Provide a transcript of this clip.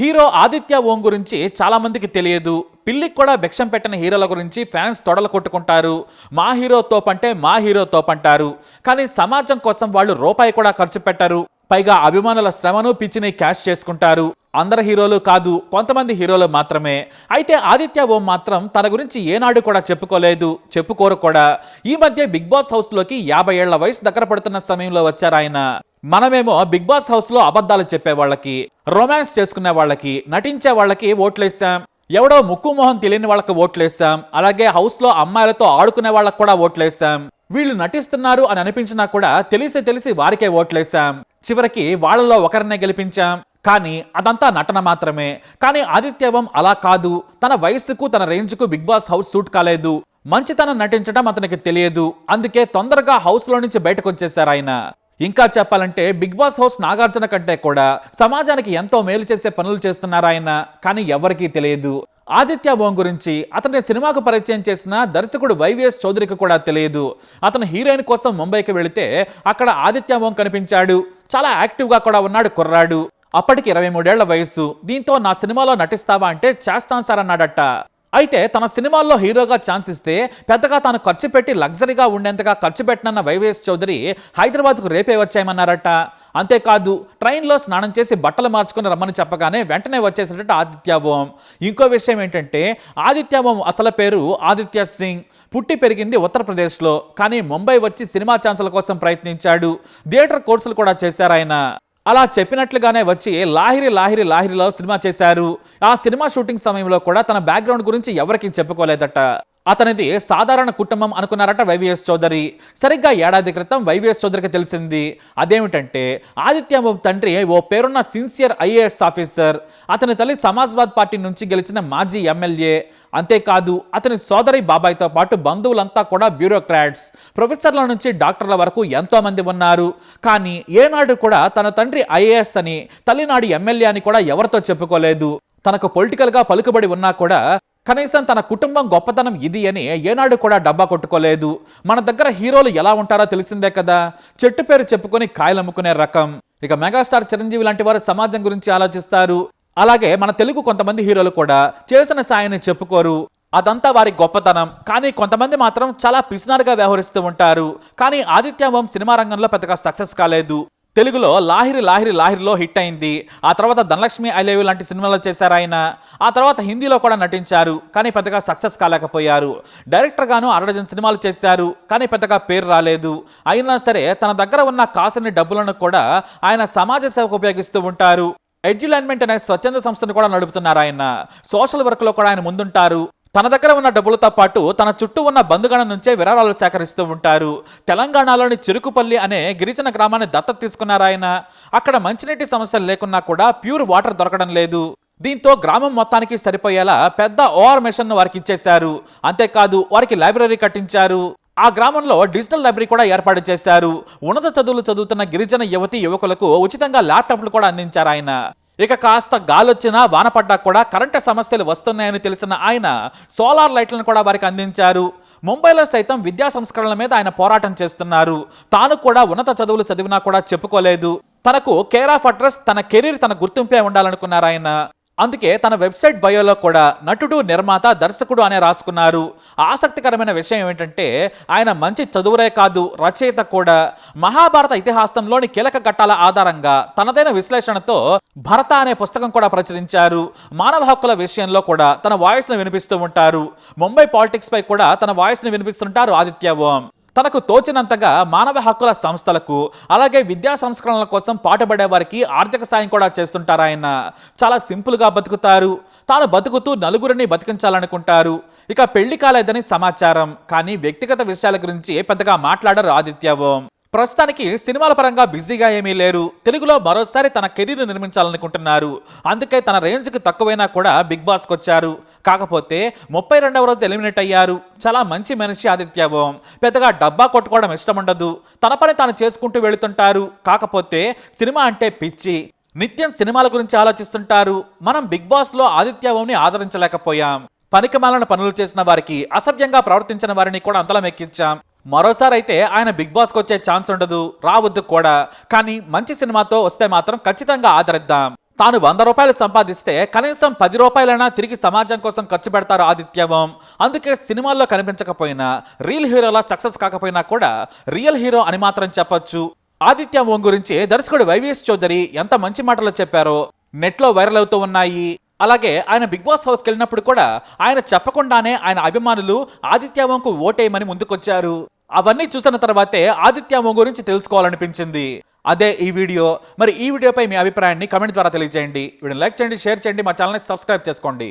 Hero Aditya ఓం గురించి చాలామందికి తెలియదు. పిల్లికి కూడా భిక్షం పెట్టిన హీరోల గురించి ఫ్యాన్స్ తొడలు కొట్టుకుంటారు. మా హీరో తోపంటే మా హీరో తోపంటారు కానీ సమాజం కోసం వాళ్ళు రూపాయి కూడా ఖర్చు పెట్టరు. పైగా అభిమానుల శ్రమను పిచ్చిని క్యాష్ చేసుకుంటారు. అందరు హీరోలు కాదు కొంతమంది హీరోలు మాత్రమే. అయితే ఆదిత్య ఓం మాత్రం తన గురించి ఏనాడు కూడా చెప్పుకోలేదు. చెప్పుకోరు కూడా. ఈ మధ్య బిగ్ బాస్ హౌస్లోకి యాభై ఏళ్ళ వయసు దగ్గర పడుతున్న సమయంలో వచ్చారు ఆయన మనమేమో బిగ్ బాస్ హౌస్లో అబద్ధాలు చెప్పే వాళ్ళకి రొమాన్స్ చేసుకునే వాళ్ళకి నటించే వాళ్ళకి ఓట్లేసాం. ఎవడో ముక్కు మొహం తెలియని వాళ్ళకి ఓట్లేసాం. అలాగే హౌస్లో అమ్మాయిలతో ఆడుకునే వాళ్ళకి కూడా ఓట్లేసాం. వీళ్ళు నటిస్తున్నారు అని అనిపించినా కూడా తెలిసి తెలిసి వారికే ఓట్లేసాం. చివరికి వాళ్ళలో ఒకరినే గెలిపించాం. కానీ అదంతా నటన మాత్రమే. కానీ ఆదిత్యవం అలా కాదు. తన వయస్సుకు తన రేంజ్కు బిగ్ బాస్ హౌస్ సూట్ కాలేదు. మంచితనం నటించడం అతనికి తెలియదు. అందుకే తొందరగా హౌస్లో నుంచి బయటకు వచ్చేసారు ఆయన. ఇంకా చెప్పాలంటే బిగ్ బాస్ హౌస్ నాగార్జున కంటే కూడా సమాజానికి ఎంతో మేలు చేసే పనులు చేస్తున్నారు ఆయన? కానీ ఎవరికీ తెలియదు. ఆదిత్య ఓం గురించి అతని సినిమాకు పరిచయం చేసిన దర్శకుడు వైవిఎస్ చౌదరికి కూడా తెలియదు. అతను హీరోయిన్ కోసం ముంబైకి వెళితే అక్కడ ఆదిత్య ఓం కనిపించాడు. చాలా యాక్టివ్గా కూడా ఉన్నాడు కుర్రాడు. అప్పటికి ఇరవై మూడేళ్ళ వయస్సు. దీంతో నా సినిమాలో నటిస్తావా అంటే చేస్తాను సార్ అన్నాడట. అయితే తన సినిమాల్లో హీరోగా ఛాన్స్ ఇస్తే పెద్దగా తాను ఖర్చు పెట్టి లగ్జరీగా ఉండేంతగా ఖర్చు పెట్టనన్న వైవేస్ చౌదరి హైదరాబాద్కు రేపే వచ్చాయమన్నారట. అంతేకాదు ట్రైన్లో స్నానం చేసి బట్టలు మార్చుకుని రమ్మని చెప్పగానే వెంటనే వచ్చేసినట్టు ఆదిత్య ఓం. ఇంకో విషయం ఏంటంటే ఆదిత్య ఓం అసలు పేరు ఆదిత్య సింగ్. పుట్టి పెరిగింది ఉత్తరప్రదేశ్లో. కానీ ముంబై వచ్చి సినిమా ఛాన్సుల కోసం ప్రయత్నించాడు. థియేటర్ కోర్సులు కూడా చేశారు ఆయన అలా చెప్పినట్లుగానే వచ్చి లాహిరి లాహిరి లాహిరిలో సినిమా చేశారు. ఆ సినిమా షూటింగ్ సమయంలో కూడా తన బ్యాక్గ్రౌండ్ గురించి ఎవరికీ చెప్పుకోలేదట. అతనిది సాధారణ కుటుంబం అనుకున్నారట వైవిఎస్ చౌదరి. సరిగ్గా ఏడాది క్రితం వైవిఎస్ చౌదరికి తెలిసింది. అదేమిటంటే ఆదిత్యబాబు తండ్రి ఓ పేరున్న సిన్సియర్ ఐఏఎస్ ఆఫీసర్. అతని తల్లి సమాజ్వాద్ పార్టీ నుంచి గెలిచిన మాజీ ఎమ్మెల్యే. అంతేకాదు అతని సోదరి బాబాయ్తో పాటు బంధువులంతా కూడా బ్యూరోక్రాట్స్. ప్రొఫెసర్ల నుంచి డాక్టర్ల వరకు ఎంతోమంది ఉన్నారు. కానీ ఏనాడు కూడా తన తండ్రి ఐఏఎస్ అని తల్లినాడు ఎమ్మెల్యే అని కూడా ఎవరితో చెప్పుకోలేదు. తనకు పొలిటికల్గా పలుకుబడి ఉన్నా కూడా కనీసం తన కుటుంబం గొప్పతనం ఇది అని ఏనాడు కూడా డబ్బా కొట్టుకోలేదు. మన దగ్గర హీరోలు ఎలా ఉంటారో తెలిసిందే కదా. చెట్టు పేరు చెప్పుకొని కాయలమ్ముకునే రకం. ఇక మెగాస్టార్ చిరంజీవి లాంటి వారు సమాజం గురించి ఆలోచిస్తారు. అలాగే మన తెలుగు కొంతమంది హీరోలు కూడా చేసిన సాయాన్ని చెప్పుకోరు. అదంతా వారి గొప్పతనం. కానీ కొంతమంది మాత్రం చాలా పిసినారుగా వ్యవహరిస్తూ ఉంటారు. కానీ ఆదిత్య ఓం సినిమా రంగంలో పెద్దగా సక్సెస్ కాలేదు. తెలుగులో లాహిరి లాహిరి లాహిరిలో హిట్ అయింది. ఆ తర్వాత ధనలక్ష్మి ఐలేవి లాంటి సినిమాలు చేశారు ఆయన. ఆ తర్వాత హిందీలో కూడా నటించారు కానీ పెద్దగా సక్సెస్ కాలేకపోయారు. డైరెక్టర్గాను అరడజన్ సినిమాలు చేశారు కానీ పెద్దగా పేరు రాలేదు. అయినా సరే తన దగ్గర ఉన్న కాసిని డబ్బులను కూడా ఆయన సమాజ సేవకు ఉపయోగిస్తూ ఉంటారు. ఎడ్యులైన్మెంట్ అనే స్వచ్ఛంద సంస్థను కూడా నడుపుతున్నారు ఆయన. సోషల్ వర్క్లో కూడా ఆయన ముందుంటారు. తన దగ్గర ఉన్న డబ్బులతో పాటు తన చుట్టూ ఉన్న బంధుగణం నుంచే విరాళాలు సేకరిస్తూ ఉంటారు. తెలంగాణలోని చెరుకుపల్లి అనే గిరిజన గ్రామాన్ని దత్తత తీసుకున్నారాయన అక్కడ మంచినీటి సమస్యలు లేకున్నా కూడా ప్యూర్ వాటర్ దొరకడం లేదు. దీంతో గ్రామం మొత్తానికి సరిపోయేలా పెద్ద ఓఆర్ మెషిన్ వారికి ఇచ్చేశారు. అంతేకాదు వారికి లైబ్రరీ కట్టించారు. ఆ గ్రామంలో డిజిటల్ లైబ్రరీ కూడా ఏర్పాటు చేశారు. ఉన్నత చదువులు చదువుతున్న గిరిజన యువతి యువకులకు ఉచితంగా ల్యాప్టాప్లు కూడా అందించారు ఆయన. ఇక కాస్త గాలొచ్చినా వాన పడ్డా కూడా కరెంటు సమస్యలు వస్తున్నాయని తెలిసిన ఆయన సోలార్ లైట్లను కూడా వారికి అందించారు. ముంబైలో సైతం విద్యా సంస్కరణల మీద ఆయన పోరాటం చేస్తున్నారు. తాను కూడా ఉన్నత చదువులు చదివినా కూడా చెప్పుకోలేదు. తనకు కేర్ ఆఫ్ అడ్రస్ తన కెరీర్ తన గుర్తింపే ఉండాలనుకున్నారు ఆయన. అందుకే తన వెబ్సైట్ బయోలో కూడా నటుడు నిర్మాత దర్శకుడు అనే రాసుకున్నారు. ఆసక్తికరమైన విషయం ఏమిటంటే ఆయన మంచి చదువురే కాదు రచయిత కూడా. మహాభారత ఇతిహాసంలోని కీలక ఘట్టాల ఆధారంగా తనదైన విశ్లేషణతో భరత అనే పుస్తకం కూడా ప్రచురించారు. మానవ హక్కుల విషయంలో కూడా తన వాయిస్ను వినిపిస్తూ ఉంటారు. ముంబై పాలిటిక్స్ పై కూడా తన వాయిస్ను వినిపిస్తుంటారు ఆదిత్య ఓం. తనకు తోచినంతగా మానవ హక్కుల సంస్థలకు అలాగే విద్యా సంస్కరణల కోసం పాటుపడే వారికి ఆర్థిక సాయం కూడా చేస్తుంటారు ఆయన. చాలా సింపుల్గా బతుకుతారు. తాను బతుకుతూ నలుగురిని బతికించాలనుకుంటారు. ఇక పెళ్ళి కాలేదని సమాచారం. కానీ వ్యక్తిగత విషయాల గురించి పెద్దగా మాట్లాడరు ఆదిత్య ఓం. ప్రస్తుతానికి సినిమాల పరంగా బిజీగా ఏమీ లేరు. తెలుగులో మరోసారి తన కెరీర్ నిర్మించాలనుకుంటున్నారు. అందుకే తన రేంజ్కి తక్కువైనా కూడా బిగ్ బాస్కి వచ్చారు కాకపోతే ముప్పై రెండవ రోజు ఎలిమినేట్ అయ్యారు. చాలా మంచి మనిషి ఆదిత్య ఓం. పెద్దగా డబ్బా కొట్టుకోవడం ఇష్టం ఉండదు తన పని తాను చేసుకుంటూ వెళుతుంటారు. కాకపోతే సినిమా అంటే పిచ్చి. నిత్యం సినిమాల గురించి ఆలోచిస్తుంటారు. మనం బిగ్ బాస్లో ఆదిత్య ఓంని ఆదరించలేకపోయాం. పనికిమాలిన పనులు చేసిన వారికి అసభ్యంగా ప్రవర్తించిన వారిని కూడా అంతలం ఎక్కించాం. మరోసారి అయితే ఆయన బిగ్ బాస్కి వచ్చే ఛాన్స్ ఉండదు రావద్దు కూడా. కానీ మంచి సినిమాతో వస్తే మాత్రం ఖచ్చితంగా ఆదరిద్దాం. తాను వంద రూపాయలు సంపాదిస్తే కనీసం పది రూపాయలైనా తిరిగి సమాజం కోసం ఖర్చు పెడతారు ఆదిత్యవం. అందుకే సినిమాల్లో కనిపించకపోయినా రియల్ హీరోలా సక్సెస్ కాకపోయినా కూడా రియల్ హీరో అని మాత్రం చెప్పొచ్చు. ఆదిత్య ఓం గురించి దర్శకుడు వైవిఎస్ చౌదరి ఎంత మంచి మాటలు చెప్పారో నెట్లో వైరల్ అవుతూ ఉన్నాయి. అలాగే ఆయన బిగ్ బాస్ హౌస్కి వెళ్ళినప్పుడు కూడా ఆయన చెప్పకుండానే ఆయన అభిమానులు ఆదిత్య ఓంకు ఓటేయమని ముందుకొచ్చారు. అవన్నీ చూసిన తర్వాతే ఆదిత్య గురించి తెలుసుకోవాలనిపించింది. అదే ఈ వీడియో. మరి ఈ వీడియోపై మీ అభిప్రాయాన్ని కమెంట్ ద్వారా తెలియజేయండి. వీడియో లైక్ చేయండి షేర్ చేయండి మా ఛానల్ని సబ్స్క్రైబ్ చేసుకోండి.